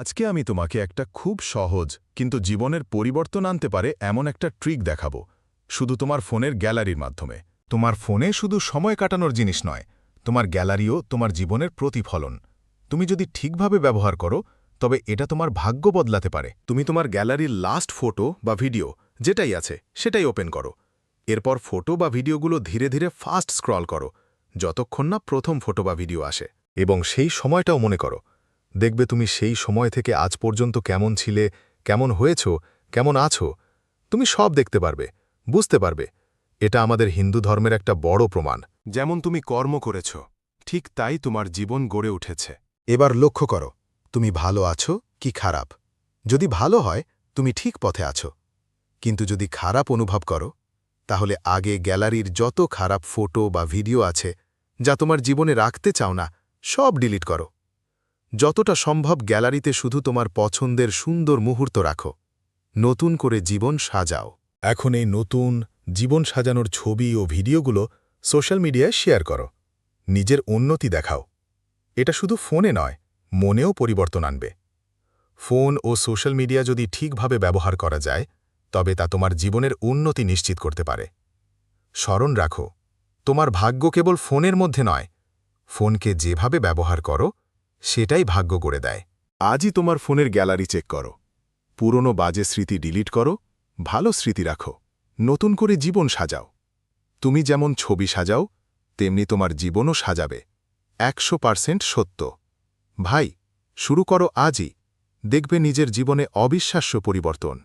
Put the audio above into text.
আজকে আমি তোমাকে একটা খুব সহজ, কিন্তু জীবনের পরিবর্তন আনতে পারে এমন একটা ট্রিক দেখাবো, শুধু তোমার ফোনের গ্যালারির মাধ্যমে। তোমার ফোনে শুধু সময় কাটানোর জিনিস নয়, তোমার গ্যালারিও তোমার জীবনের প্রতিফলন। তুমি যদি ঠিকভাবে ব্যবহার করো, তবে এটা তোমার ভাগ্য বদলাতে পারে। তুমি তোমার গ্যালারির লাস্ট ফটো বা ভিডিও, যেটাই আছে, সেটাই ওপেন করো। এরপর ফটো বা ভিডিওগুলো ধীরে ধীরে ফাস্ট স্ক্রল করো, যতক্ষণ না প্রথম ফটো বা ভিডিও আসে। এবং সেই সময়টাও মনে করো দেখবে তুমি সেই সময় থেকে আজ পর্যন্ত কেমন ছিলে কেমন হয়েছ কেমন আছো। তুমি সব দেখতে পারবে বুঝতে পারবে। এটা আমাদের হিন্দু ধর্মের একটা বড় প্রমাণ। যেমন তুমি কর্ম করেছ ঠিক তাই তোমার জীবন গড়ে উঠেছে। এবার লক্ষ্য করো তুমি ভালো আছো কি খারাপ। যদি ভালো হয় তুমি ঠিক পথে আছো। কিন্তু যদি খারাপ অনুভব করো তাহলে আগে গ্যালারির যত খারাপ ফটো বা ভিডিও আছে যা তোমার জীবনে রাখতে চাও না সব ডিলিট করো। যতটা সম্ভব গ্যালারিতে শুধু তোমার পছন্দের সুন্দর মুহূর্ত রাখো। নতুন করে জীবন সাজাও। এখন এই নতুন, জীবন সাজানোর ছবি ও ভিডিওগুলো সোশ্যাল মিডিয়ায় শেয়ার করো। নিজের উন্নতি দেখাও। এটা শুধু ফোনে নয়, মনেও পরিবর্তন আনবে। ফোন ও সোশ্যাল মিডিয়া যদি ঠিকভাবে ব্যবহার করা যায়, তবে তা তোমার জীবনের উন্নতি নিশ্চিত করতে পারে। স্মরণ রাখো, তোমার ভাগ্য কেবল ফোনের মধ্যে নয়, ফোনকে যেভাবে ব্যবহার করো সেটাই ভাগ্য করে দেয়। আজই তোমার ফোনের গ্যালারি চেক করো। পুরনো বাজে স্মৃতি ডিলিট করো, ভালো স্মৃতি রাখো, নতুন করে জীবন সাজাও। তুমি যেমন ছবি সাজাও, তেমনি তোমার জীবনও সাজাবে। একশো পার্সেন্ট সত্য। ভাই, শুরু করো আজই। দেখবে নিজের জীবনে অবিশ্বাস্য পরিবর্তন।